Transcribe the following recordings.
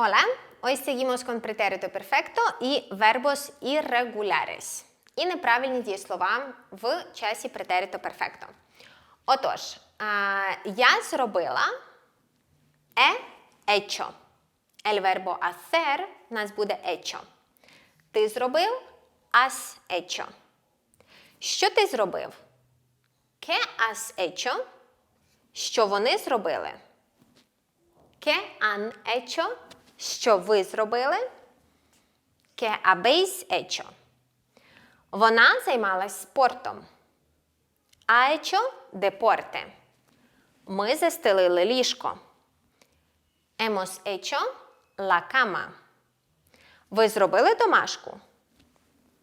Hola, hoy seguimos con pretérito perfecto y verbos irregulares. І неправильні дієслова в часі претерито перфекто. Отож, я зробила е hecho. El verbo hacer у нас буде hecho. Ти зробив has hecho. Що ти зробив? Que has hecho? Що вони зробили? Que han hecho? Що ви зробили? Habéis hecho. Вона займалась спортом. Hecho deporte. Ми застелили ліжко. Cama. Ви зробили домашку?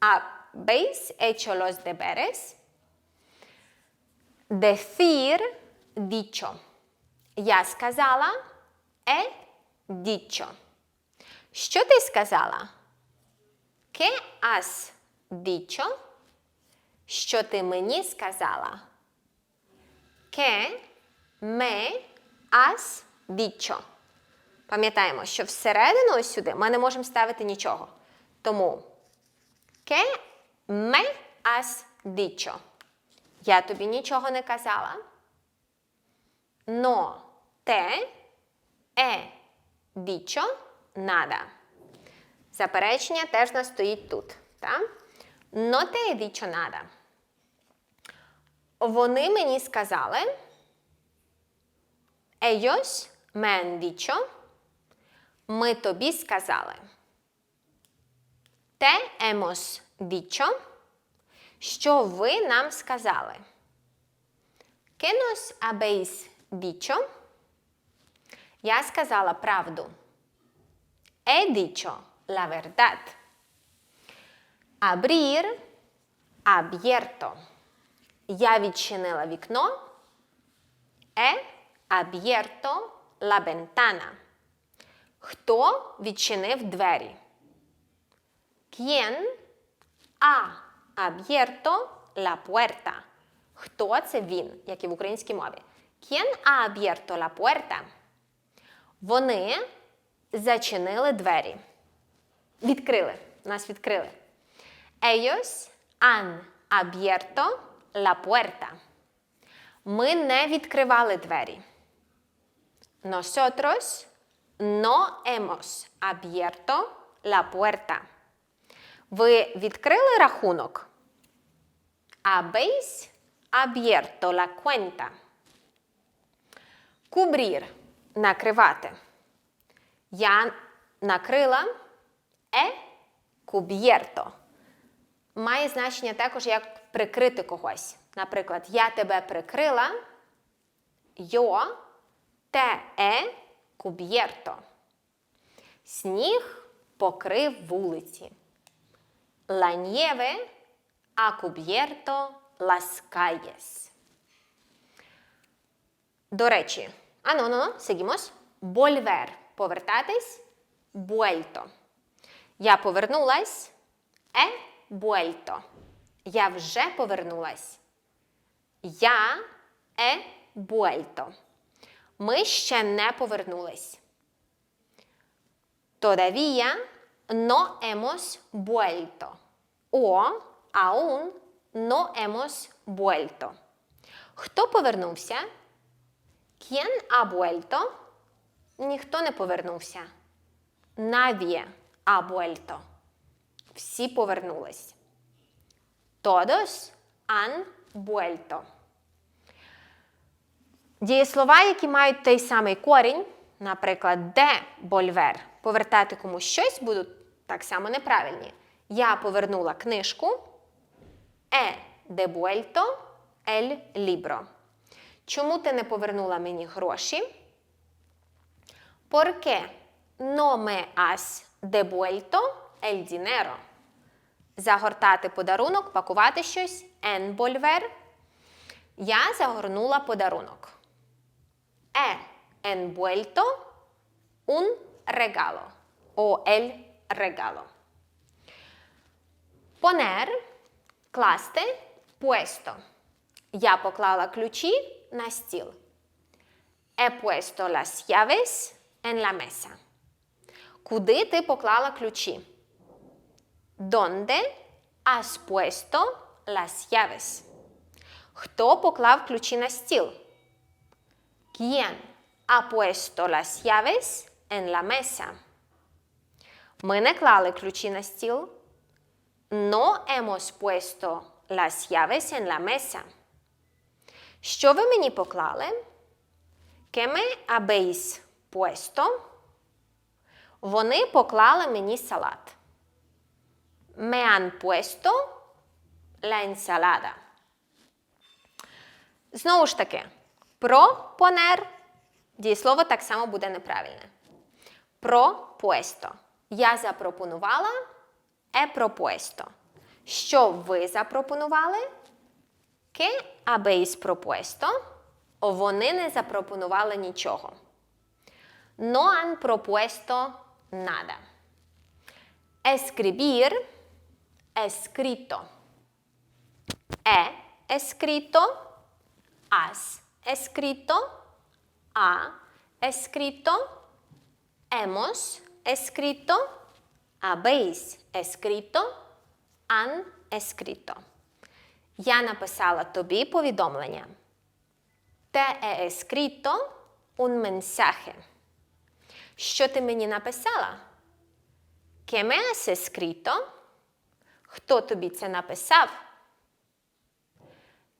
¿Habéis hecho los deberes? Decir dicho. Я сказала е dicho. Що ти сказала? ¿Qué has dicho? Що ти мені сказала? ¿Qué me has dicho? Пам'ятаємо, що всередину ось сюди ми не можемо ставити нічого. Тому ¿Qué me has dicho? Я тобі нічого не казала. Но te he dicho nada. Заперечення теж нас стоїть тут. Te he dicho nada. Вони мені сказали. Ellos han dicho. Ми тобі сказали. Te hemos dicho. Що ви нам сказали? ¿Qué nos dicho? Я сказала правду. He dicho la verdad. Abrir, abierto. Я відчинила вікно. He abierto la ventana. Хто відчинив двері? ¿Quién ha abierto la puerta? Хто це він, як і в українській мові? ¿Quién ha abierto la puerta? Вони зачинили двері. Відкрили. Нас відкрили. Ellos han abierto la puerta. Ми не відкривали двері. Nosotros no hemos abierto la puerta. Ви відкрили рахунок? Habéis abierto la cuenta. Cubrir – накривати. Я накрила е cubierto. Має значення також як прикрити когось. Наприклад, я тебе прикрила. Yo te he cubierto. Сніг покрив вулиці. Ha cubierto las calles. До речі, ану, ну, ну, seguimos. Volver – повертатись. Vuelto. Я повернулась. He vuelto. Я вже повернулась. Я he vuelto. Ми ще не повернулись. No hemos vuelto. O aún no hemos vuelto. Хто повернувся? ¿Quién ha vuelto? Ніхто не повернувся. Ha vuelto. Всі повернулись. Todos han vuelto. Дієслова, які мають той самий корінь, наприклад, де больвер, повертати комусь щось будуть так само неправильні. Я повернула книжку. Е devuelto el libro. Чому ти не повернула мені гроші? ¿Por qué no me has devuelto el dinero? Загортати подарунок, пакувати щось. Envolver. Я загорнула подарунок. He envuelto un regalo. O el regalo. Poner – класти, puesto. Я поклала ключі на стіл. He puesto las llaves en la mesa. Куди ти поклала ключі? Donde has puesto las llaves? Хто поклав ключі на стіл? ¿Quién ha puesto las llaves en la mesa? Ми не клали ключі на стіл. No hemos puesto las llaves en la mesa. Що ви мені поклали? ¿Qué me habéis puesto? Вони поклали мені салат. Me han puesto la ensalada. Знову ж таки, про понер дієслово так само буде неправильне. Про puesto. Я запропонувала е propuesto. Що ви запропонували? Que habéis propuesto? Вони не запропонували нічого. No han propuesto nada. Escribir, escrito. He escrito, has escrito, ha escrito, hemos escrito, habéis escrito, han escrito. Я написала тобі повідомлення. He escrito un mensaje. Що ти мені написала? ¿Qué me has escrito? Хто тобі це написав?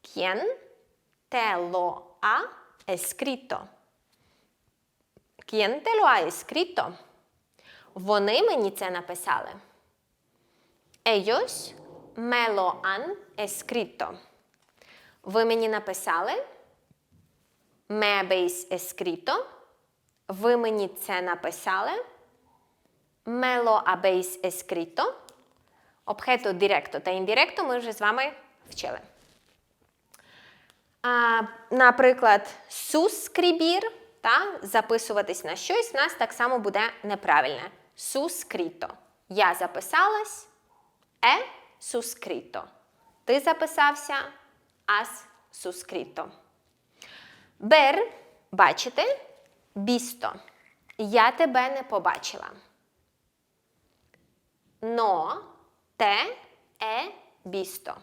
¿Quién te lo ha escrito? ¿Quién te lo ha escrito? Вони мені це написали. Ellos me lo. Ви мені написали? Me habéis. Ви мені це написали? Me lo habéis escrito. Обхето директо та індиректо ми вже з вами вчили. А, наприклад, сускрібір, та, записуватись на щось, в нас так само буде неправильне. Сускріто. Я записалась, е сускріто. Ти записався, ас сускріто. Бер, бачите, бісто. Я тебе не побачила. Но те е бісто.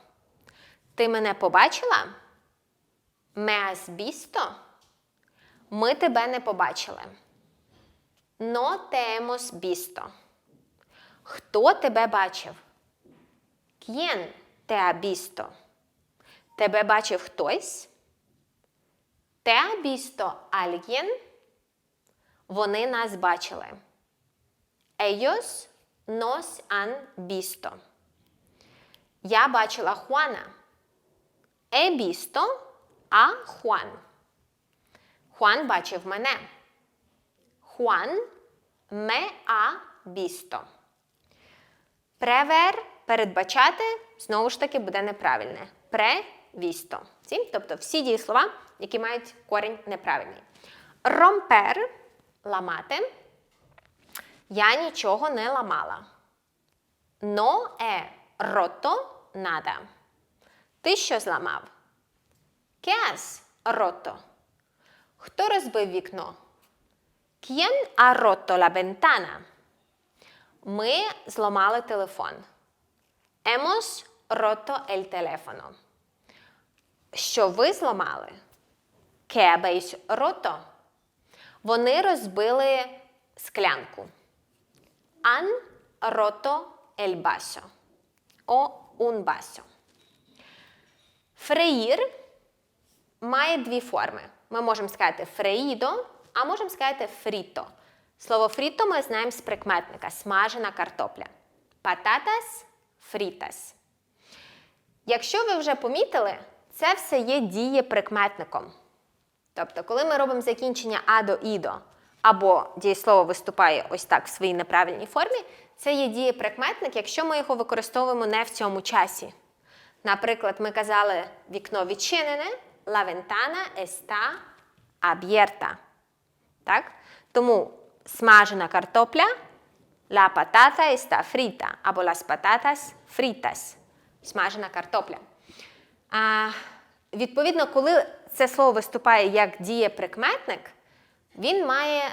Ти мене побачила? Меас бісто? Ми тебе не побачили. Но темос бісто. Хто тебе бачив? К'єн те ha visto? Тебе бачив хтось? Те visto alguien? Вони нас бачили. Nos han visto. Я бачила Хуана. Visto a Juan. Хуан бачив мене. Me ha visto. Превер передбачати знову ж таки буде неправильне. Превісто. Тобто всі дієслова, які мають корінь неправильний. Ромпер ламати. Я нічого не ламала. No he roto nada. Ти що зламав? ¿Qué has roto? Хто розбив вікно? ¿Quién ha roto la ventana? Ми зламали телефон. Hemos roto el teléfono. Що ви зламали? ¿Qué habéis roto? Вони розбили склянку. Han roto el vaso. O un vaso. Фреїр має дві форми. Ми можемо сказати фреїдо, а можемо сказати фріто. Слово фріто ми знаємо з прикметника смажена картопля. Пататас фрітас. Якщо ви вже помітили, це все є дієприкметником. Тобто, коли ми робимо закінчення адо ідо, або дієслово виступає ось так в своїй неправильній формі, це є дієприкметник, якщо ми його використовуємо не в цьому часі. Наприклад, ми казали вікно відчинене, la ventana está abierta. Так? Тому смажена картопля, la patata está frita, або las patatas fritas. Смажена картопля. А, відповідно, коли це слово виступає як дієприкметник, він має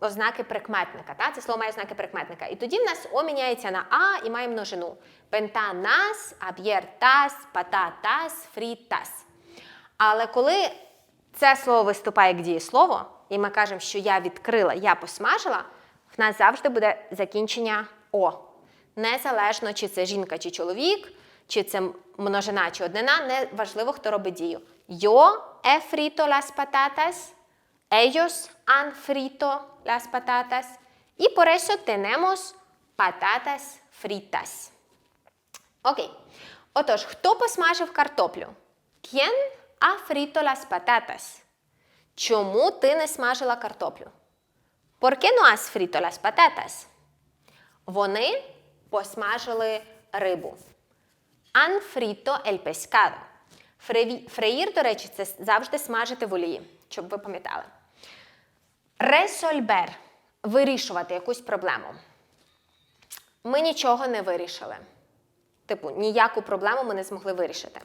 ознаки прикметника. Та? Це слово має ознаки прикметника. І тоді в нас О міняється на А і має множину. Пентанас, аб'єртас, пататас, фрітас. Але коли це слово виступає як дієслово, і ми кажемо, що я відкрила, я посмажила, в нас завжди буде закінчення О. Незалежно, чи це жінка, чи чоловік, чи це множина, чи однина, не важливо, хто робить дію. Yo he frito las patatas, ellos han frito las patatas, y por eso tenemos patatas. Окей. Отож, хто посмажив картоплю? ¿Quién ha frito las patatas? Чому ти не смажила картоплю? ¿Por qué no has frito las patatas? Вони посмажили рибу. Han frito el pescado. Фреїр, до речі, це завжди смажити в олії, щоб ви пам'ятали. Resolver – вирішувати якусь проблему. Ми нічого не вирішили. Типу, ніяку проблему ми не змогли вирішити.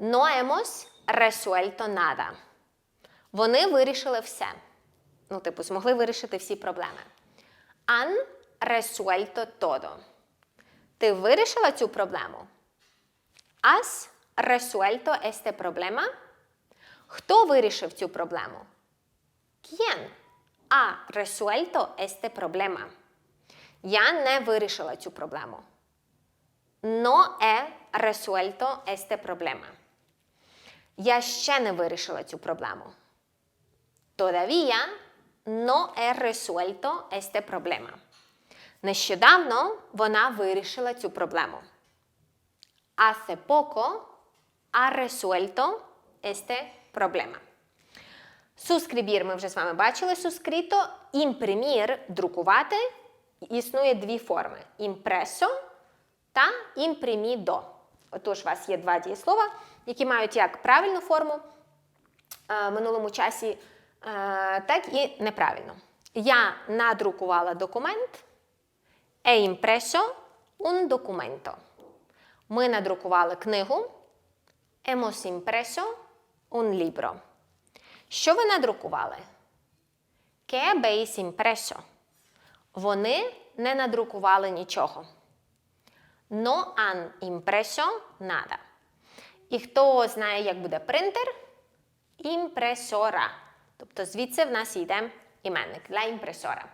No hemos resuelto nada. Вони вирішили все. Ну, типу, змогли вирішити всі проблеми. Han resuelto todo. Ти вирішила цю проблему? Has resuelto este problema? Хто вирішив цю проблему? ¿Quién ha resuelto este problema? Я не вирішила цю проблему. No he resuelto este problema. Я ще не вирішила цю проблему. Todavía no he resuelto este problema. Нещодавно вона вирішила цю проблему. Hace poco ha resuelto este problema. Сускрібір ми вже з вами бачили. Сускріто, імпримір друкувати. Існує дві форми: імпресо та імпримідо. Отож, у вас є два дієслова, які мають як правильну форму е, в минулому часі, е, так і неправильно. Я надрукувала документ. Е імпресо un documento. Ми надрукували книгу. Hemos impreso un libro. Що ви надрукували? ¿Qué habéis impreso? Вони не надрукували нічого. No han impreso nada. І хто знає, як буде принтер? Імпресора. Тобто звідси в нас йде іменник для імпресора.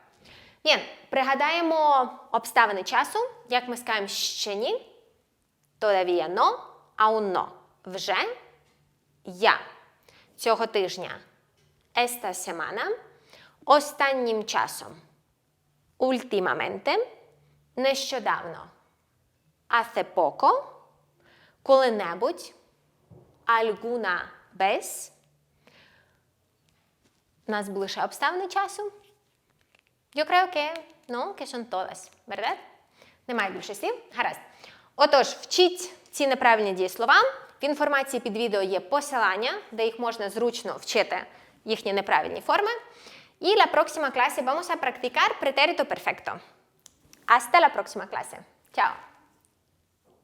Bien, пригадаємо обставини часу. Як ми скажемо ще ні? Todavía no, aún no. Вже я. Цього тижня. Esta semana. Останнім часом. Últimamente. Нещодавно. Hace poco. Коли-небудь. Alguna vez. Нас були ще обставини часу. Yo creo que, no, que son todas, ¿verdad? Немає більше слів. Гаразд. Отож, вчіть ці неправильні дієслова. В інформації під відео є посилання, де їх можна зручно вчити їхні неправильні форми. Y la próxima clase vamos a practicar pretérito perfecto. Hasta la próxima clase. Chao.